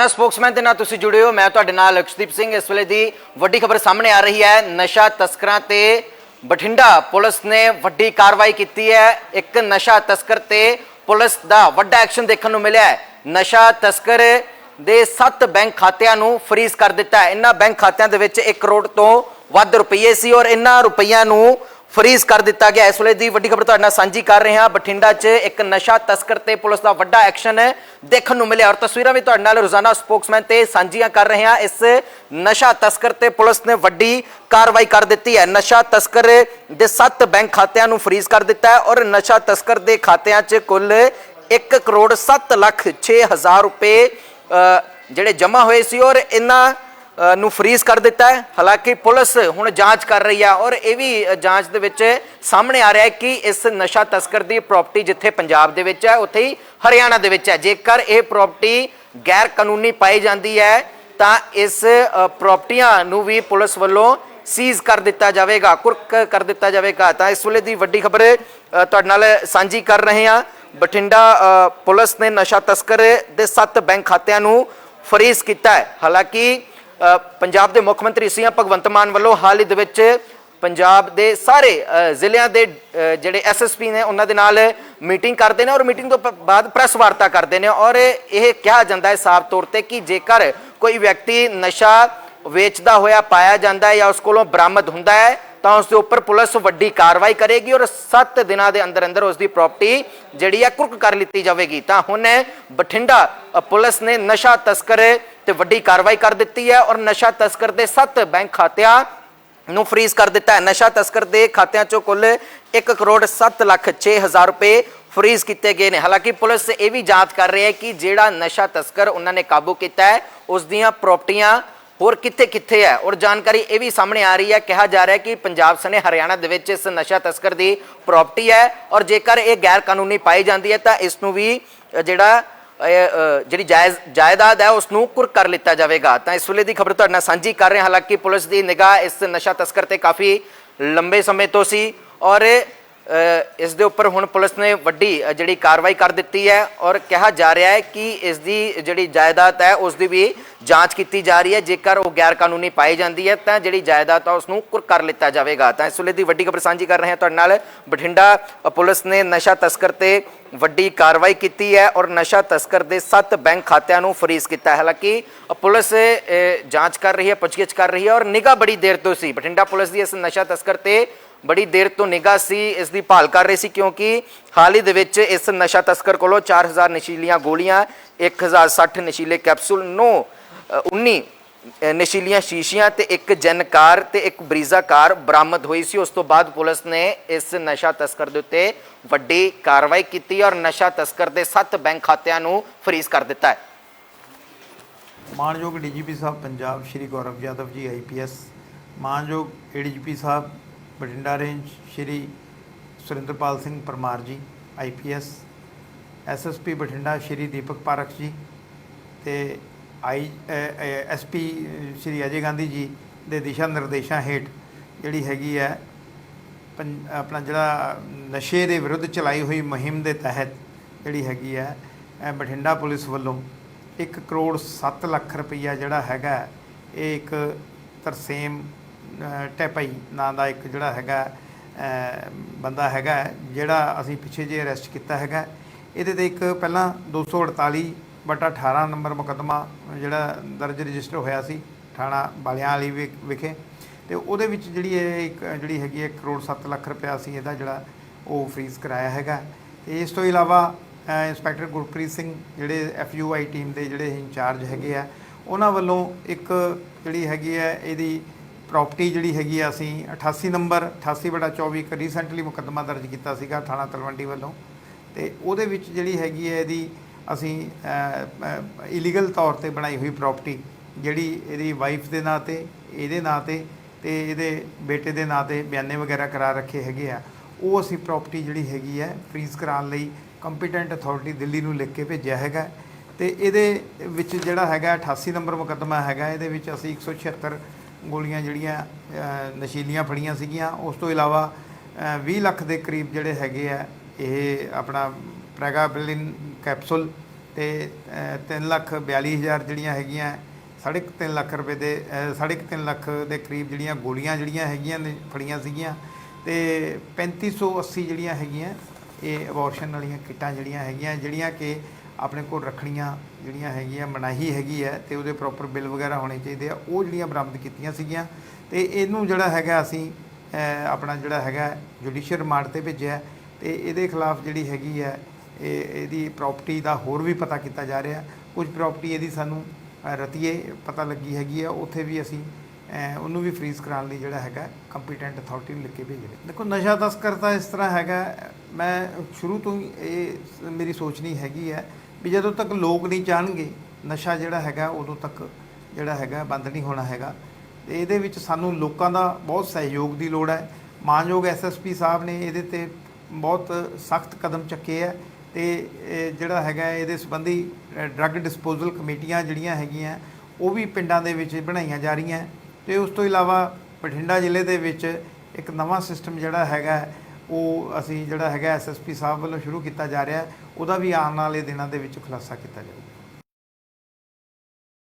Patna Spokesman ਦੇ ਨਾਲ ਤੁਸੀਂ ਜੁੜੇ ਹੋ। ਮੈਂ ਤੁਹਾਡੇ ਨਾਲ ਲਕਸ਼ਦੀਪ ਸਿੰਘ। ਇਸ ਵੇਲੇ ਦੀ ਵੱਡੀ ਖਬਰ ਸਾਹਮਣੇ ਆ ਰਹੀ ਹੈ। ਨਸ਼ਾ ਤਸਕਰਾਂ ਤੇ ਬਠਿੰਡਾ ਪੁਲਿਸ ਨੇ ਵੱਡੀ ਕਾਰਵਾਈ ਕੀਤੀ ਹੈ। ਇੱਕ ਨਸ਼ਾ ਤਸਕਰ ਤੇ ਪੁਲਿਸ ਦਾ ਵੱਡਾ ਐਕਸ਼ਨ ਦੇਖਣ ਨੂੰ ਮਿਲਿਆ ਹੈ। ਨਸ਼ਾ ਤਸਕਰ ਦੇ 7 ਬੈਂਕ ਖਾਤਿਆਂ ਨੂੰ ਫਰੀਜ਼ ਕਰ ਦਿੱਤਾ ਹੈ। ਇਹਨਾਂ ਬੈਂਕ ਖਾਤਿਆਂ ਦੇ ਵਿੱਚ 1 ਕਰੋੜ ਤੋਂ ਵੱਧ ਰੁਪਏ ਸੀ ਔਰ ਇਹਨਾਂ ਰੁਪਈਆਂ ਨੂੰ ਫਰੀਜ਼ ਕਰ ਦਿੱਤਾ ਗਿਆ। ਇਸ ਵੇਲੇ ਦੀ ਵੱਡੀ ਖਬਰ ਤੁਹਾਡੇ ਨਾਲ ਸਾਂਝੀ ਕਰ ਰਹੇ ਹਾਂ। ਬਠਿੰਡਾ 'ਚ ਇੱਕ ਨਸ਼ਾ ਤਸਕਰ ਤੇ ਪੁਲਿਸ ਦਾ ਵੱਡਾ ਐਕਸ਼ਨ ਦੇਖਣ ਨੂੰ ਮਿਲਿਆ। ਔਰ ਤਸਵੀਰਾਂ ਵੀ ਤੁਹਾਡੇ ਨਾਲ ਰੋਜ਼ਾਨਾ ਸਪੋਕਸਮੈਨ ਤੇ ਸਾਂਝੀਆਂ ਕਰ ਰਹੇ ਹਾਂ। ਇਸ ਨਸ਼ਾ ਤਸਕਰ ਤੇ ਪੁਲਿਸ ਨੇ ਵੱਡੀ ਕਾਰਵਾਈ ਕਰ ਦਿੱਤੀ ਹੈ। ਨਸ਼ਾ ਤਸਕਰ ਦੇ 7 ਬੈਂਕ ਖਾਤਿਆਂ ਨੂੰ ਫਰੀਜ਼ ਕਰ ਦਿੱਤਾ ਹੈ ਔਰ ਨਸ਼ਾ ਤਸਕਰ ਦੇ ਖਾਤਿਆਂ 'ਚ ਕੁੱਲ 1 ਕਰੋੜ 7 ਲੱਖ 6 ਹਜ਼ਾਰ ਰੁਪਏ ਜਿਹੜੇ ਜਮ੍ਹਾਂ ਹੋਏ ਸੀ ਔਰ ਇਹਨਾਂ ਨੂੰ ਫਰੀਜ਼ ਕਰ ਦਿੱਤਾ ਹੈ। ਹਾਲਾਂਕਿ ਪੁਲਿਸ ਹੁਣ ਜਾਂਚ ਕਰ ਰਹੀ ਹੈ ਔਰ ਇਹ ਵੀ ਜਾਂਚ ਦੇ ਵਿੱਚ ਸਾਹਮਣੇ ਆ ਰਿਹਾ ਹੈ ਕਿ ਇਸ ਨਸ਼ਾ ਤਸਕਰ ਦੀ ਪ੍ਰਾਪਰਟੀ ਜਿੱਥੇ ਪੰਜਾਬ ਦੇ ਵਿੱਚ ਹੈ ਉੱਥੇ ਹੀ ਹਰਿਆਣਾ ਦੇ ਵਿੱਚ ਹੈ। ਜੇਕਰ ਇਹ ਪ੍ਰਾਪਰਟੀ ਗੈਰ ਕਾਨੂੰਨੀ ਪਾਈ ਜਾਂਦੀ ਹੈ ਤਾਂ ਇਸ ਅ, ਪ੍ਰਾਪਰਟੀਆਂ ਨੂੰ ਵੀ ਪੁਲਿਸ ਵੱਲੋਂ ਸੀਜ਼ ਕਰ ਦਿੱਤਾ ਜਾਵੇਗਾ ਕੁਰਕ ਕਰ ਦਿੱਤਾ ਜਾਵੇਗਾ। ਤਾਂ ਇਸ ਵੇਲੇ ਦੀ ਵੱਡੀ ਖਬਰ ਤੁਹਾਡੇ ਨਾਲ ਸਾਂਝੀ ਕਰ ਰਹੇ ਹਾਂ। ਬਠਿੰਡਾ ਪੁਲਿਸ ਨੇ ਨਸ਼ਾ ਤਸਕਰ ਦੇ 7 ਬੈਂਕ ਖਾਤਿਆਂ ਨੂੰ ਫਰੀਜ਼ ਕੀਤਾ ਹੈ। ਹਾਲਾਂਕਿ ਪੰਜਾਬ ਦੇ ਮੁੱਖ ਮੰਤਰੀ ਸੀ ਭਗਵੰਤ ਮਾਨ ਵੱਲੋਂ ਹਾਲ ਹੀ ਦੇ ਵਿੱਚ ਪੰਜਾਬ ਦੇ ਸਾਰੇ ਜ਼ਿਲ੍ਹਿਆਂ ਦੇ ਅ, ਜਿਹੜੇ ਐਸਐਸਪੀ ਨੇ ਉਹਨਾਂ ਦੇ ਨਾਲ ਮੀਟਿੰਗ ਕਰਦੇ ਨੇ ਔਰ ਮੀਟਿੰਗ ਤੋਂ ਬਾਅਦ ਪ੍ਰੈਸ ਵਾਰਤਾ ਕਰਦੇ ਨੇ ਔਰ ਇਹ ਕਿਹਾ ਜਾਂਦਾ ਹੈ ਸਾਫ਼ ਤੌਰ ਤੇ ਕਿ ਜੇਕਰ ਕੋਈ ਵਿਅਕਤੀ ਨਸ਼ਾ ਵੇਚਦਾ ਹੋਇਆ ਪਾਇਆ ਜਾਂਦਾ ਹੈ ਜਾਂ ਉਸ ਕੋਲੋਂ ਬਰਾਮਦ ਹੁੰਦਾ ਹੈ ਤਾਂ ਉਸ ਦੇ ਉੱਪਰ ਪੁਲਿਸ ਵੱਡੀ ਕਾਰਵਾਈ ਕਰੇਗੀ ਔਰ 7 ਦਿਨਾਂ ਦੇ ਅੰਦਰ ਅੰਦਰ ਉਸ ਦੀ ਪ੍ਰਾਪਰਟੀ ਜਿਹੜੀ ਹੈ ਕੁਰਕ ਕਰ ਲਿੱਤੀ ਜਾਵੇਗੀ। ਤਾਂ ਹੁਣ ਬਠਿੰਡਾ ਪੁਲਿਸ ਨੇ ਨਸ਼ਾ ਤਸਕਰ ਤੇ ਵੱਡੀ ਕਾਰਵਾਈ ਕਰ ਦਿੱਤੀ ਹੈ ਔਰ ਨਸ਼ਾ ਤਸਕਰ ਦੇ 7 ਬੈਂਕ ਖਾਤਿਆਂ ਨੂੰ ਫਰੀਜ਼ ਕਰ ਦਿੱਤਾ ਹੈ। ਨਸ਼ਾ ਤਸਕਰ ਦੇ ਖਾਤਿਆਂ ਚੋਂ ਕੁੱਲ 1 ਕਰੋੜ 7 ਲੱਖ 6 ਹਜ਼ਾਰ ਰੁਪਏ ਫਰੀਜ਼ ਕੀਤੇ ਗਏ ਨੇ। ਹਾਲਾਂਕਿ ਪੁਲਿਸ ਇਹ ਵੀ ਜਾਂਚ ਕਰ ਰਹੀ ਹੈ ਕਿ ਜਿਹੜਾ ਨਸ਼ਾ ਤਸਕਰ ਉਹਨਾਂ ਨੇ ਕਾਬੂ ਕੀਤਾ ਹੈ ਉਸ ਦੀਆਂ ਪ੍ਰਾਪਰਟੀਆਂ ਹੋਰ ਕਿੱਥੇ ਕਿੱਥੇ ਹੈ? ਔਰ ਜਾਣਕਾਰੀ ਇਹ ਵੀ ਸਾਹਮਣੇ ਆ ਰਹੀ ਹੈ। ਕਿਹਾ ਜਾ ਰਿਹਾ ਹੈ ਕਿ ਪੰਜਾਬ ਸਣੇ ਹਰਿਆਣਾ ਦੇ ਵਿੱਚ ਇਸ ਨਸ਼ਾ ਤਸਕਰ ਦੀ ਪ੍ਰਾਪਰਟੀ ਹੈ। ਔਰ ਜੇਕਰ ਇਹ ਗੈਰ ਕਾਨੂੰਨੀ ਪਾਈ ਜਾਂਦੀ ਹੈ, ਤਾਂ ਇਸ ਨੂੰ ਵੀ ਜਿਹੜਾ ਜਿਹੜੀ ਜਾਇਜ਼, ਜਾਇਦਾਦ ਹੈ, ਉਸ ਨੂੰ ਕੁਰ ਕਰ ਲਿੱਤਾ ਜਾਵੇਗਾ। ਤਾਂ ਇਸ ਵੇਲੇ ਦੀ ਖਬਰ ਤੁਹਾਡੇ ਨਾਲ ਸਾਂਝੀ ਕਰ ਰਹੇ ਹਾਂ। ਹਾਲਾਂਕਿ ਪੁਲਿਸ ਦੀ ਨਿਗਾਹ ਇਸ ਨਸ਼ਾ ਤਸਕਰ ਤੇ ਕਾਫੀ ਲੰਬੇ ਸਮੇਂ ਤੋਂ ਸੀ। ਔਰ ਇਸ ਦੇ ਉੱਪਰ ਹੁਣ ਪੁਲਿਸ ਨੇ ਵੱਡੀ ਜਿਹੜੀ ਕਾਰਵਾਈ ਕਰ ਦਿੱਤੀ ਹੈ ਔਰ ਕਿਹਾ ਜਾ ਰਿਹਾ ਹੈ ਕਿ ਇਸ ਦੀ ਜਿਹੜੀ ਜਾਇਦਾਦ ਹੈ, ਉਸ ਦੀ ਵੀ ਜਾਂਚ ਕੀਤੀ ਜਾ ਰਹੀ ਹੈ। ਜੇਕਰ ਉਹ ਗੈਰ ਕਾਨੂੰਨੀ ਪਾਈ ਜਾਂਦੀ ਹੈ, ਤਾਂ ਜਿਹੜੀ ਜਾਇਦਾਦ ਹੈ ਉਸ ਨੂੰ ਕੁਰ ਕਰ ਲਿੱਤਾ ਜਾਵੇਗਾ। ਤਾਂ ਇਸ ਵੇਲੇ ਦੀ ਵੱਡੀ ਖਬਰ ਸਾਂਝੀ ਕਰ ਰਹੇ ਹਾਂ ਤੁਹਾਡੇ ਨਾਲ। ਬਠਿੰਡਾ ਪੁਲਿਸ ਨੇ ਨਸ਼ਾ ਤਸਕਰ ਤੇ ਵੱਡੀ ਕਾਰਵਾਈ ਕੀਤੀ ਹੈ ਔਰ ਨਸ਼ਾ ਤਸਕਰ ਦੇ 7 ਬੈਂਕ ਖਾਤਿਆਂ ਨੂੰ ਫਰੀਜ਼ ਕੀਤਾ ਹੈ। ਹਾਲਾਂਕਿ ਪੁਲਿਸ ਜਾਂਚ ਕਰ ਰਹੀ ਹੈ, ਪੁੱਛਗਿੱਛ ਕਰ ਰਹੀ ਹੈ ਔਰ ਨਿਗਾਹ ਬੜੀ ਦੇਰ ਤੋਂ ਸੀ। ਬਠਿੰਡਾ ਪੁਲਿਸ ਦੀ ਇਸ ਨਸ਼ਾ ਤਸਕਰ ਤੇ ਬੜੀ ਦੇਰ ਤੋਂ ਨਿਗਾਹ ਸੀ ਇਸ ਦੀ ਭਾਲ ਕਰ ਰਹੀ ਸੀ ਕਿਉਂਕਿ ਹਾਲ ਹੀ ਦੇ ਵਿੱਚ ਇਸ ਨਸ਼ਾ ਤਸਕਰ ਕੋਲੋਂ 4000 ਨਸ਼ੀਲੀਆਂ ਗੋਲੀਆਂ 1060 ਨਸ਼ੀਲੇ ਕੈਪਸੂਲ 9 19 ਨਸ਼ੀਲੀਆਂ ਸ਼ੀਸ਼ੀਆਂ ਤੇ ਇੱਕ ਜਨ ਤੇ ਇੱਕ ਬਰੀਜ਼ਾ ਕਾਰ ਬਰਾਮਦ ਹੋਈ ਸੀ। ਉਸ ਤੋਂ ਬਾਅਦ ਪੁਲਿਸ ਨੇ ਇਸ ਨਸ਼ਾ ਤਸਕਰ ਦੇ ਉੱਤੇ ਵੱਡੀ ਕਾਰਵਾਈ ਕੀਤੀ ਔਰ ਨਸ਼ਾ ਤਸਕਰ ਦੇ 7 ਬੈਂਕ ਖਾਤਿਆਂ ਨੂੰ ਫਰੀਜ਼ ਕਰ ਦਿੱਤਾ ਹੈ। ਮਾਨਯੋਗ ਡੀਜੀਪੀ ਸਾਹਿਬ, ਪੰਜਾਬ ਸ਼੍ਰੀ ਗੌਰਵ ਯਾਦਵ ਜੀ ਆਈਪੀਐਸ ਮਾਨਯੋਗ ਏਡੀਜੀਪੀ ਸਾਹਿਬ Bathinda range Shri Surinderpal Singh Parmar ji IPS SSP Bathinda Shri Deepak Pareek ji ਤੇ ਆਈ ਐਸਪੀ ਸ਼੍ਰੀ ਅਜੇ ਗਾਂਧੀ ਜੀ ਦੇ ਦਿਸ਼ਾ ਨਿਰਦੇਸ਼ਾਂ ਹੇਠ ਜਿਹੜੀ ਹੈਗੀ ਹੈ ਪੰ- ਆਪਣਾ ਜਿਹੜਾ ਨਸ਼ੇ ਦੇ ਵਿਰੁੱਧ ਚਲਾਈ ਹੋਈ ਮੁਹਿੰਮ ਦੇ ਤਹਿਤ ਜਿਹੜੀ ਹੈਗੀ ਹੈ ਬਠਿੰਡਾ ਪੁਲਿਸ ਵੱਲੋਂ 1 ਕਰੋੜ 7 ਲੱਖ ਰੁਪਈਆ ਜਿਹੜਾ ਹੈਗਾ, ਇਹ ਇੱਕ ਤਰਸੇਮ ਟੈਪਈ ਨਾਂ ਦਾ ਇੱਕ ਜਿਹੜਾ ਹੈਗਾ ਬੰਦਾ ਹੈਗਾ, ਜਿਹੜਾ ਅਸੀਂ ਪਿੱਛੇ ਜੇ ਅਰੈਸਟ ਕੀਤਾ ਹੈਗਾ। ਇਹਦੇ ਤੇ ਇੱਕ ਪਹਿਲਾਂ 248 ਬਟਾ 18 ਨੰਬਰ ਮੁਕੱਦਮਾ ਜਿਹੜਾ ਦਰਜ ਰਜਿਸਟਰ ਹੋਇਆ ਸੀ, ਥਾਣਾ ਬਾਲਿਆਂ ਵਾਲੀ ਵਿ- ਵਿਖੇ। ਤੇ ਉਹਦੇ ਵਿੱਚ ਜਿਹੜੀ ਇਹ ਇੱਕ, ਜਿਹੜੀ ਹੈਗੀ ਹੈ, ਕਰੋੜ 7 ਲੱਖ ਰੁਪਇਆ ਸੀ ਇਹਦਾ ਜਿਹੜਾ ਉਹ ਫ੍ਰੀਜ਼ ਕਰਾਇਆ ਹੈਗਾ। ਤੇ ਇਸ ਤੋਂ ਇਲਾਵਾ ਇੰਸਪੈਕਟਰ ਗੁਰਪ੍ਰੀਤ ਸਿੰਘ ਜਿਹੜੇ ਐਫਯੂਆਈ ਟੀਮ ਦੇ ਜਿਹੜੇ ਇੰਚਾਰਜ ਹੈਗੇ ਆ, ਉਹਨਾਂ ਵੱਲੋਂ ਇੱਕ ਜਿਹੜੀ ਹੈਗੀ ਹੈ, ਇਹਦੀ ਪ੍ਰਾਪਰਟੀ ਜਿਹੜੀ ਹੈਗੀ ਆ ਅਸੀਂ 88 ਨੰਬਰ 88 ਬਟਾ 24 ਇੱਕ ਰੀਸੈਂਟਲੀ ਮੁਕੱਦਮਾ ਦਰਜ ਕੀਤਾ ਸੀਗਾ ਥਾਣਾ ਤਲਵੰਡੀ ਵੱਲੋਂ। ਤੇ ਉਹਦੇ ਵਿੱਚ ਜਿਹੜੀ ਹੈਗੀ ਹੈ ਇਹਦੀ ਅਸੀਂ ਇਲੀਗਲ ਤੌਰ ਤੇ ਬਣਾਈ ਹੋਈ ਪ੍ਰਾਪਰਟੀ ਜਿਹੜੀ ਇਹਦੀ ਵਾਈਫ ਦੇ ਨਾਂ ਤੇ, ਇਹਦੇ ਨਾਂ ਤੇ ਤੇ ਇਹਦੇ ਬੇਟੇ ਦੇ ਨਾਂ ਤੇ ਬਿਆਨੇ ਵਗੈਰਾ ਕਰਾ ਰੱਖੇ ਹੈਗੇ ਆ। ਉਹ ਅਸੀਂ ਪ੍ਰਾਪਰਟੀ ਜਿਹੜੀ ਹੈਗੀ ਹੈ ਫ੍ਰੀਜ਼ ਕਰਾਉਣ ਲਈ ਕੰਪੀਟੈਂਟ ਅਥਾਰਟੀ ਦਿੱਲੀ ਨੂੰ ਲਿਖ ਕੇ ਭੇਜਿਆ ਹੈਗਾ। ਤੇ ਇਹਦੇ ਵਿੱਚ ਜਿਹੜਾ ਹੈਗਾ 88 ਨੰਬਰ ਮੁਕੱਦਮਾ ਹੈਗਾ, ਇਹਦੇ ਵਿੱਚ ਅਸੀਂ 176 ਗੋਲੀਆਂ ਜਿਹੜੀਆਂ ਨਸ਼ੀਲੀਆਂ ਫੜੀਆਂ ਸੀਗੀਆਂ। ਉਸ ਤੋਂ ਇਲਾਵਾ ਅ, 20 ਲੱਖ ਦੇ ਕਰੀਬ ਜਿਹੜੇ ਹੈਗੇ ਆ ਇਹ ਆਪਣਾ ਪ੍ਰੈਗਾਬਲਿਨ ਕੈਪਸੂਲ ਤੇ 3 ਲੱਖ 42 ਹਜ਼ਾਰ ਜਿਹੜੀਆਂ ਹੈਗੀਆਂ ਸਾਢੇ ਕੁ ਤਿੰਨ ਲੱਖ ਰੁਪਏ ਦੇ ਅ, ਸਾਢੇ ਕੁ ਤਿੰਨ ਲੱਖ ਦੇ ਕਰੀਬ ਜਿਹੜੀਆਂ ਗੋਲੀਆਂ ਜਿਹੜੀਆਂ ਹੈਗੀਆਂ ਨੇ ਫੜੀਆਂ ਸੀਗੀਆਂ। ਤੇ 3580 ਜਿਹੜੀਆਂ ਹੈਗੀਆਂ ਇਹ ਅਬੋਰਸ਼ਨ ਵਾਲੀਆਂ ਕਿੱਟਾਂ ਜਿਹੜੀਆਂ ਹੈਗੀਆਂ ਜਿਹੜੀਆਂ ਕਿ ਆਪਣੇ ਕੋਲ ਰੱਖਣੀਆਂ ਜਿਹੜੀਆਂ ਹੈਗੀਆਂ, ਮਨਾਹੀ ਹੈਗੀ ਹੈ ਤੇ ਉਹਦੇ ਪ੍ਰੋਪਰ ਬਿੱਲ ਵਗੈਰਾ ਹੋਣੇ ਚਾਹੀਦੇ ਆ। ਉਹ ਜਿਹੜੀਆਂ ਬਰਾਮਦ ਕੀਤੀਆਂ ਸੀਗੀਆਂ ਤੇ ਇਹਨੂੰ ਜਿਹੜਾ ਹੈਗਾ ਅਸੀਂ ਆਪਣਾ ਜਿਹੜਾ ਹੈਗਾ ਜੁਡੀਸ਼ੀਅਲ ਰਿਮਾਂਡ ਤੇ ਭੇਜਿਆ ਤੇ ਇਹਦੇ ਖਿਲਾਫ ਜਿਹੜੀ ਹੈਗੀ ਹੈ, ਇਹ ਇਹਦੀ ਪ੍ਰਾਪਰਟੀ ਦਾ ਹੋਰ ਵੀ ਪਤਾ ਕੀਤਾ ਜਾ ਰਿਹਾ। ਕੁਝ ਪ੍ਰਾਪਰਟੀ ਇਹਦੀ ਸਾਨੂੰ ਰਤੀਏ ਪਤਾ ਲੱਗੀ ਹੈਗੀ ਆ। ਉੱਥੇ ਵੀ ਅਸੀਂ ਉਹਨੂੰ ਵੀ ਫ੍ਰੀਜ਼ ਕਰਾਉਣ ਲਈ ਜਿਹੜਾ ਹੈਗਾ ਕੰਪੀਟੈਂਟ ਅਥਾਰਟੀ ਨੂੰ ਲਿਖ ਕੇ ਭੇਜ ਰਹੇ ਦੇਖੋ, ਨਸ਼ਾ ਤਸਕਰ ਤਾਂ ਇਸ ਤਰ੍ਹਾਂ ਹੈਗਾ, ਮੈਂ ਸ਼ੁਰੂ ਤੋਂ ਹੀ ਇਹ ਮੇਰੀ ਸੋਚ ਨਹੀਂ ਹੈਗੀ ਹੈ ਵੀ ਜਦੋਂ ਤੱਕ ਲੋਕ ਨਹੀਂ ਚਾਹਣਗੇ ਨਸ਼ਾ ਜਿਹੜਾ ਹੈਗਾ, ਉਦੋਂ ਤੱਕ ਜਿਹੜਾ ਹੈਗਾ ਬੰਦ ਨਹੀਂ ਹੋਣਾ ਹੈਗਾ। ਤੇ ਇਹਦੇ ਵਿੱਚ ਸਾਨੂੰ ਲੋਕਾਂ ਦਾ ਬਹੁਤ ਸਹਿਯੋਗ ਦੀ ਲੋੜ ਹੈ। ਮਾਨਯੋਗ ਐਸਐਸਪੀ ਸਾਹਿਬ ਨੇ ਇਹਦੇ ਤੇ ਬਹੁਤ ਸਖਤ ਕਦਮ ਚੱਕੇ ਹੈ ਤੇ ਜਿਹੜਾ ਹੈਗਾ ਇਹਦੇ ਸੰਬੰਧੀ ਡਰੱਗ ਡਿਸਪੋਜ਼ਲ ਕਮੇਟੀਆਂ ਜਿਹੜੀਆਂ ਹੈਗੀਆਂ, ਉਹ ਵੀ ਪਿੰਡਾਂ ਦੇ ਵਿੱਚ ਬਣਾਈਆਂ ਜਾ ਰਹੀਆਂ। ਤੇ ਉਸ ਤੋਂ ਇਲਾਵਾ ਬਠਿੰਡਾ ਜ਼ਿਲ੍ਹੇ ਦੇ ਵਿੱਚ ਇੱਕ ਨਵਾਂ ਸਿਸਟਮ ਜਿਹੜਾ ਹੈਗਾ, ਉਹ ਅਸੀਂ ਜਿਹੜਾ ਹੈਗਾ ਐਸਐਸਪੀ ਸਾਹਿਬ ਵੱਲੋਂ ਸ਼ੁਰੂ ਕੀਤਾ ਜਾ ਰਿਹਾ, ਉਹਦਾ ਵੀ ਆਉਣ ਵਾਲੇ ਦਿਨਾਂ ਦੇ ਵਿੱਚ ਖੁਲਾਸਾ ਕੀਤਾ ਜਾਵੇ।